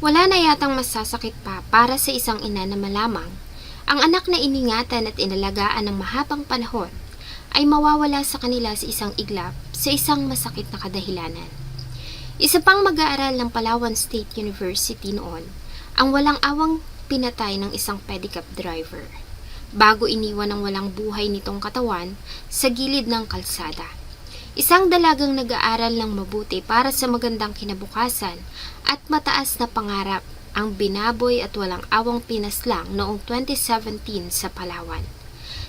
Wala na yatang masasakit pa para sa isang ina na malamang ang anak na iningatan at inalagaan ng mahabang panahon ay mawawala sa kanila sa isang iglap sa isang masakit na kadahilanan. Isa pang mag-aaral ng Palawan State University noon ang walang awang pinatay ng isang pedicab driver bago iniwan ng walang buhay nitong katawan sa gilid ng kalsada. Isang dalagang nag-aaral ng mabuti para sa magandang kinabukasan at mataas na pangarap ang binaboy at walang awang pinaslang noong 2017 sa Palawan.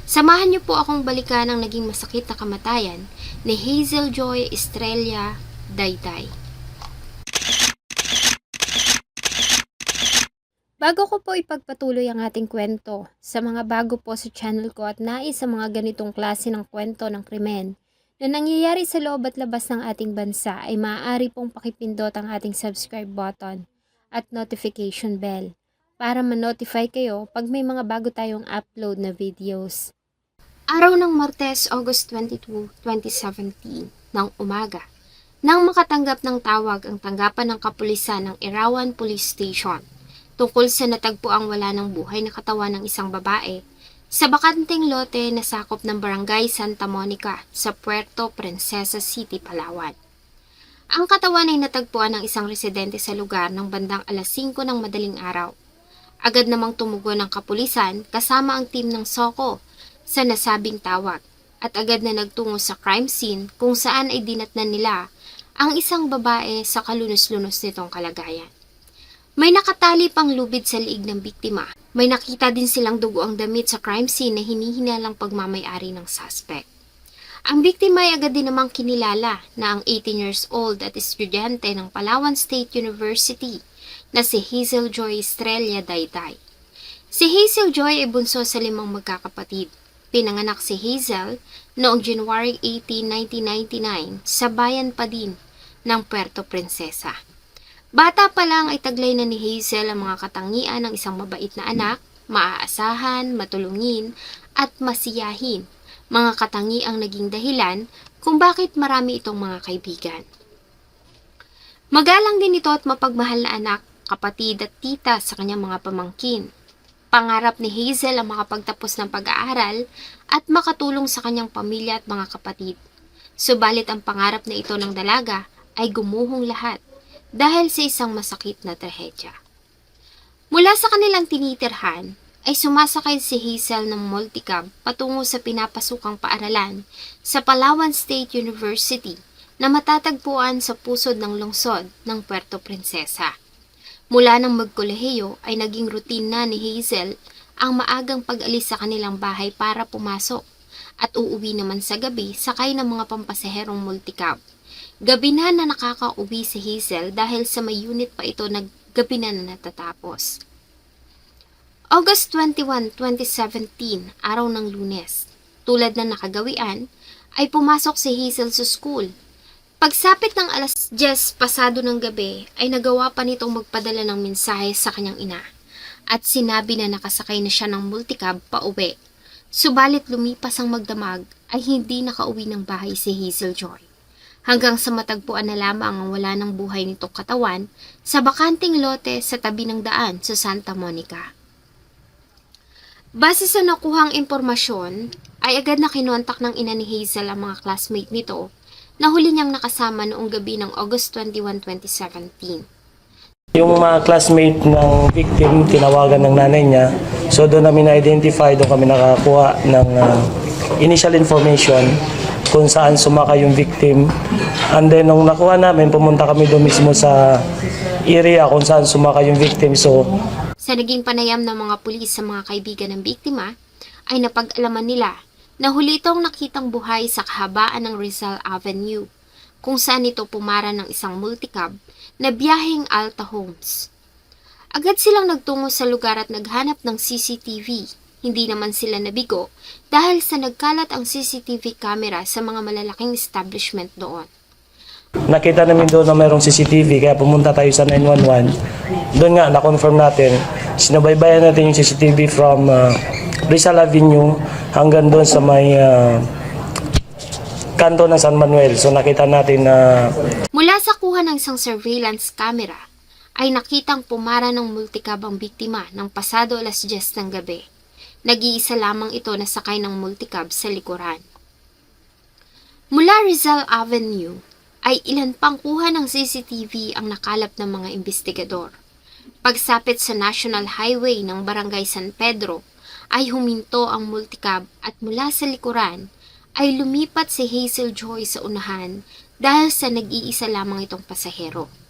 Samahan niyo po akong balikan ang naging masakit na kamatayan ni Hazel Joy Estrella Dayday. Bago ko po ipagpatuloy ang ating kwento, sa mga bago po sa channel ko at nais sa mga ganitong klase ng kwento ng krimen na nangyayari sa loob at labas ng ating bansa ay maaari pong pakipindot ang ating subscribe button at notification bell para ma-notify kayo pag may mga bago tayong upload na videos. Araw ng Martes, August 22, 2017, ng umaga, nang makatanggap ng tawag ang tanggapan ng kapulisan ng Irawan Police Station tungkol sa natagpuang wala ng buhay na katawan ng isang babae sa bakanting lote na sakop ng Barangay Santa Monica sa Puerto Princesa City, Palawan. Ang katawan ay natagpuan ng isang residente sa lugar ng bandang alas 5 ng madaling araw. Agad namang tumugon ng kapulisan kasama ang team ng SOCO sa nasabing tawag at agad na nagtungo sa crime scene kung saan ay dinatnan nila ang isang babae sa kalunos-lunos nitong kalagayan. May nakatali pang lubid sa liig ng biktima. May nakita din silang dugo ang damit sa crime scene na hinihinalang pagmamayari ng suspect. Ang biktima ay agad din namang kinilala na ang 18 years old at estudyante ng Palawan State University na si Hazel Joy Estrella Dayday. Si Hazel Joy ay bunso sa limang magkakapatid. Pinanganak si Hazel noong January 18, 1999 sa bayan pa din ng Puerto Princesa. Bata pa lang ay taglay na ni Hazel ang mga katangian ng isang mabait na anak, maaasahan, matulungin, at masiyahin. Mga katangiang naging dahilan kung bakit marami itong mga kaibigan. Magalang din ito at mapagmahal na anak, kapatid at tita sa kanyang mga pamangkin. Pangarap ni Hazel ang makapagtapos ng pag-aaral at makatulong sa kanyang pamilya at mga kapatid. Subalit ang pangarap na ito ng dalaga ay gumuhong lahat dahil sa isang masakit na trahedya. Mula sa kanilang tinitirhan, ay sumasakay si Hazel ng multicab patungo sa pinapasukang paaralan sa Palawan State University na matatagpuan sa pusod ng lungsod ng Puerto Princesa. Mula ng magkolehiyo ay naging routine na ni Hazel ang maagang pag-alis sa kanilang bahay para pumasok at uuwi naman sa gabi sakay ng mga pampasaherong multicab. Gabi na na nakakauwi si Hazel dahil sa may unit pa ito na gabi na na natatapos. August 21, 2017, araw ng lunes. Tulad ng nakagawian, ay pumasok si Hazel sa school. Pagsapit ng alas 10 pasado ng gabi, ay nagawa pa nitong magpadala ng mensahe sa kanyang ina. At sinabi na nakasakay na siya ng multicab pa uwi. Subalit lumipas ang magdamag, ay hindi nakauwi ng bahay si Hazel Joy hanggang sa matagpuan na lamang ang wala ng buhay nitong katawan sa bakanting lote sa tabi ng daan sa Santa Monica. Base sa nakuhang impormasyon, ay agad na kinontak ng ina ni Hazel ang mga classmate nito na huli niyang nakasama noong gabi ng August 21, 2017. Yung mga classmate ng victim, tinawagan ng nanay niya. So doon namin na-identify, doon kami nakakuha ng uh, initial information kung saan sumakay yung victim. And then nung nakuha namin, pumunta kami doon mismo sa area kung saan sumakay yung victim. So Sa naging panayam ng mga pulis sa mga kaibigan ng biktima, ay napag-alaman nila na huli itong nakitang buhay sa kahabaan ng Rizal Avenue, kung saan ito pumara ng isang multicab na biyaheng Alta Homes. Agad silang nagtungo sa lugar at naghanap ng CCTV. Hindi naman sila nabigo dahil sa nagkalat ang CCTV camera sa mga malalaking establishment doon. nakita namin doon na mayroong CCTV, kaya pumunta tayo sa 911. Doon nga, na-confirm natin. Sinabaybayan natin yung CCTV from uh, Rizal Avenue hanggang doon sa may uh, kanto ng San Manuel. So nakita natin na Mula sa kuha ng isang surveillance camera, ay nakitang pumara ng multicab ang biktima ng pasado alas 10 ng gabi. Nag-iisa lamang ito na sakay ng multicab sa likuran. Mula Rizal Avenue ay ilan pang kuha ng CCTV ang nakalap ng mga investigador. Pagsapit sa National Highway ng Barangay San Pedro ay huminto ang multicab at mula sa likuran ay lumipat si Hazel Joy sa unahan dahil sa nag-iisa lamang itong pasahero.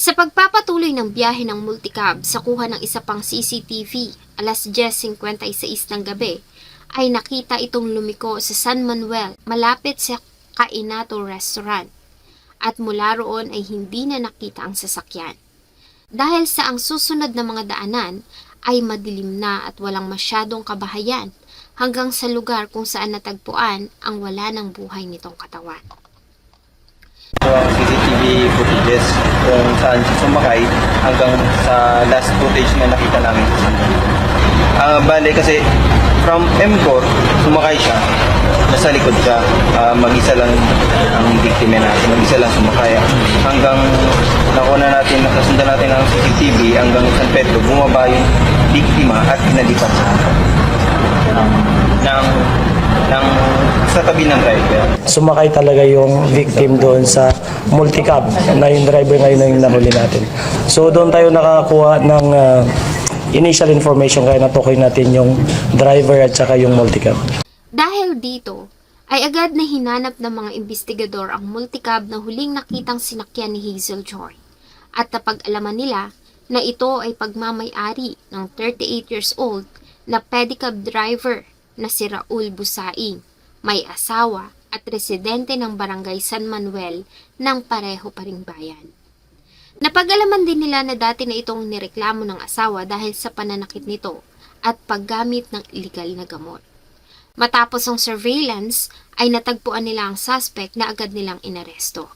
Sa pagpapatuloy ng biyahe ng multicab sa kuha ng isa pang CCTV alas 10.56 ng gabi, ay nakita itong lumiko sa San Manuel malapit sa Kainato Restaurant at mula roon ay hindi na nakita ang sasakyan. Dahil sa ang susunod na mga daanan ay madilim na at walang masyadong kabahayan hanggang sa lugar kung saan natagpuan ang wala ng buhay nitong katawan. Ang CCTV footages kung saan siya sumakay hanggang sa last footage na nakita namin sa Sandal. Ah, bale kasi from M4, sumakay siya, nasa likod siya, Ah, mag-isa lang ang biktima natin, mag-isa lang sumakay. Hanggang nakuha natin, nakasundan natin ang CCTV hanggang San Pedro, bumaba yung biktima at pinalipat sa ng, ng sa tabi ng driver. Sumakay talaga yung victim doon sa multicab na yung driver ngayon na yung nahuli natin. So doon tayo nakakuha ng ah, initial information kaya natukoy natin yung driver at saka yung multicab. Dahil dito, ay agad na hinanap ng mga investigador ang multicab na huling nakitang sinakyan ni Hazel Joy. At napag-alaman nila na ito ay pagmamayari ng 38 years old na pedicab driver na si Raul Busaing, may asawa at residente ng barangay San Manuel ng pareho pa ring bayan. Napag-alaman din nila na dati na itong nireklamo ng asawa dahil sa pananakit nito at paggamit ng illegal na gamot. Matapos ang surveillance, ay natagpuan nila ang suspect na agad nilang inaresto.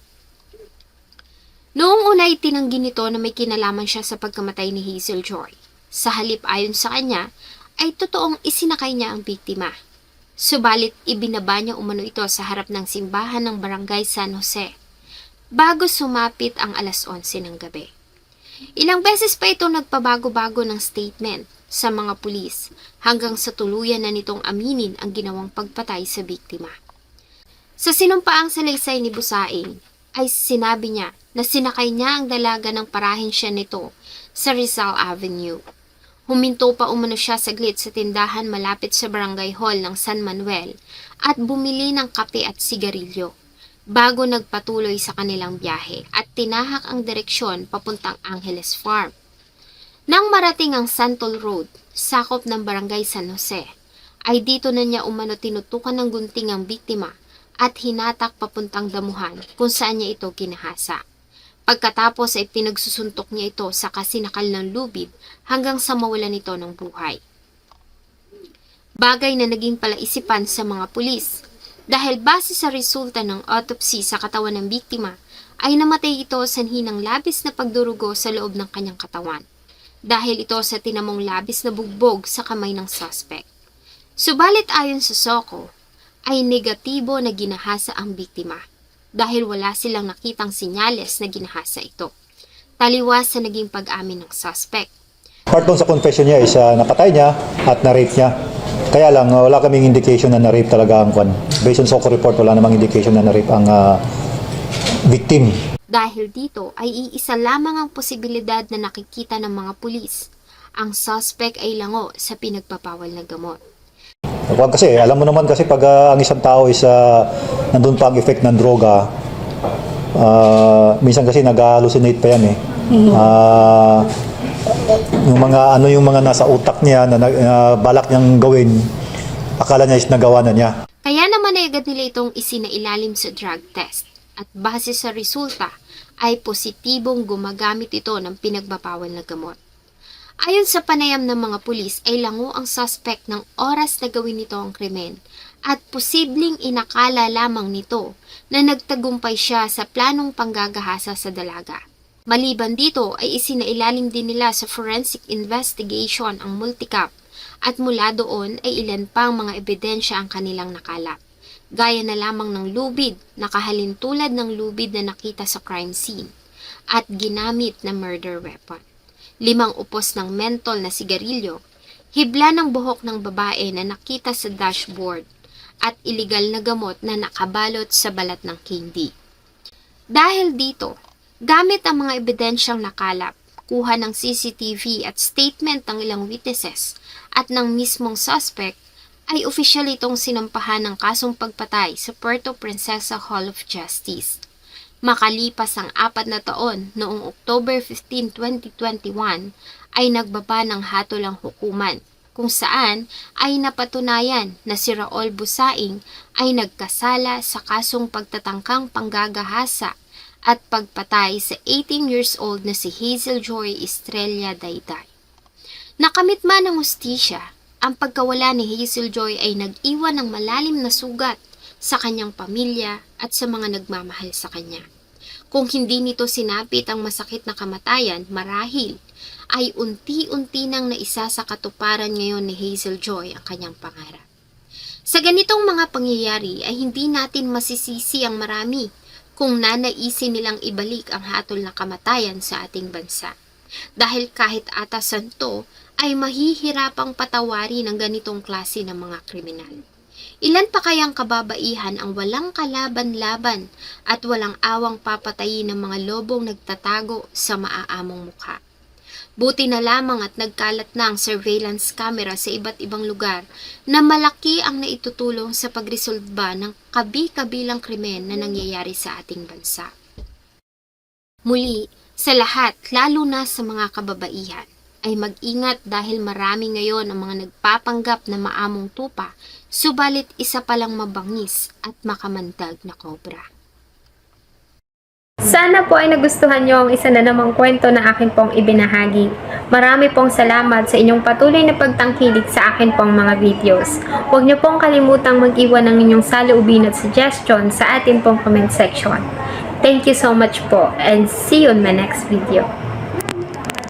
Noong una ay tinanggi nito na may kinalaman siya sa pagkamatay ni Hazel Joy. Sa halip ayon sa kanya, ay totoong isinakay niya ang biktima. Subalit ibinaba niya umano ito sa harap ng simbahan ng barangay San Jose bago sumapit ang alas 11 ng gabi. Ilang beses pa ito nagpabago-bago ng statement sa mga pulis hanggang sa tuluyan na nitong aminin ang ginawang pagpatay sa biktima. Sa sinumpaang salaysay ni Busaing ay sinabi niya na sinakay niya ang dalaga ng parahin siya nito sa Rizal Avenue. Huminto pa umano siya saglit sa tindahan malapit sa barangay hall ng San Manuel at bumili ng kape at sigarilyo bago nagpatuloy sa kanilang biyahe at tinahak ang direksyon papuntang Angeles Farm. Nang marating ang Santol Road, sakop ng barangay San Jose, ay dito na niya umano tinutukan ng gunting ang biktima at hinatak papuntang damuhan kung saan niya ito kinahasa. Pagkatapos ay pinagsusuntok niya ito sa kasinakal ng lubid hanggang sa mawalan ito ng buhay. Bagay na naging palaisipan sa mga pulis dahil base sa resulta ng autopsy sa katawan ng biktima ay namatay ito sanhi ng labis na pagdurugo sa loob ng kanyang katawan dahil ito sa tinamong labis na bugbog sa kamay ng suspect. Subalit ayon sa Soko, ay negatibo na ginahasa ang biktima dahil wala silang nakitang sinyales na ginahasa ito. Taliwas sa naging pag-amin ng suspect. Part doon sa confession niya is uh, napatay niya at na-rape niya. Kaya lang, uh, wala kaming indication na na-rape talaga ang kwan. Based on SOCO report, wala namang indication na na-rape ang uh, victim. Dahil dito ay iisa lamang ang posibilidad na nakikita ng mga pulis. Ang suspect ay lango sa pinagpapawal na gamot. Wag kasi, alam mo naman kasi pag uh, ang isang tao is uh, nandun pa ang effect ng droga, uh, minsan kasi nag-hallucinate pa yan eh. Ah, yung mga ano yung mga nasa utak niya na, na balak niyang gawin, akala niya is nagawa na niya. Kaya naman ay agad nila itong isinailalim sa drug test at base sa resulta ay positibong gumagamit ito ng pinagbabawal na gamot. Ayon sa panayam ng mga pulis ay lango ang suspect ng oras na gawin nito ang krimen at posibleng inakala lamang nito na nagtagumpay siya sa planong panggagahasa sa dalaga. Maliban dito ay isinailalim din nila sa forensic investigation ang multicap at mula doon ay ilan pang mga ebidensya ang kanilang nakalap. Gaya na lamang ng lubid, nakahalin tulad ng lubid na nakita sa crime scene. at ginamit na murder weapon. Limang upos ng mentol na sigarilyo, hibla ng buhok ng babae na nakita sa dashboard, at iligal na gamot na nakabalot sa balat ng candy. Dahil dito, gamit ang mga ebidensyang nakalap, kuha ng CCTV at statement ng ilang witnesses at ng mismong suspect, ay opisyal itong sinampahan ng kasong pagpatay sa Puerto Princesa Hall of Justice. Makalipas ang apat na taon noong October 15, 2021 ay nagbaba ng hatolang hukuman kung saan ay napatunayan na si Raul Busaing ay nagkasala sa kasong pagtatangkang panggagahasa at pagpatay sa 18 years old na si Hazel Joy Estrella Dayday. Nakamit man ng hustisya, ang pagkawala ni Hazel Joy ay nag-iwan ng malalim na sugat sa kanyang pamilya at sa mga nagmamahal sa kanya. Kung hindi nito sinapit ang masakit na kamatayan, marahil ay unti-unti nang naisa sa katuparan ngayon ni Hazel Joy ang kanyang pangarap. Sa ganitong mga pangyayari ay hindi natin masisisi ang marami kung nanaisin nilang ibalik ang hatol na kamatayan sa ating bansa. Dahil kahit atasan to, ay mahihirapang patawari ng ganitong klase ng mga kriminal. Ilan pa kayang kababaihan ang walang kalaban-laban at walang awang papatayin ng mga lobong nagtatago sa maaamong mukha. Buti na lamang at nagkalat na ang surveillance camera sa iba't ibang lugar na malaki ang naitutulong sa pagresolba ng kabi-kabilang krimen na nangyayari sa ating bansa. Muli, sa lahat, lalo na sa mga kababaihan, ay mag-ingat dahil marami ngayon ang mga nagpapanggap na maamong tupa, subalit isa palang mabangis at makamandag na kobra. Sana po ay nagustuhan nyo ang isa na namang kwento na akin pong ibinahagi. Marami pong salamat sa inyong patuloy na pagtangkilik sa akin pong mga videos. Huwag nyo pong kalimutang mag-iwan ng inyong saloobin at suggestion sa atin pong comment section. Thank you so much po and see you on my next video.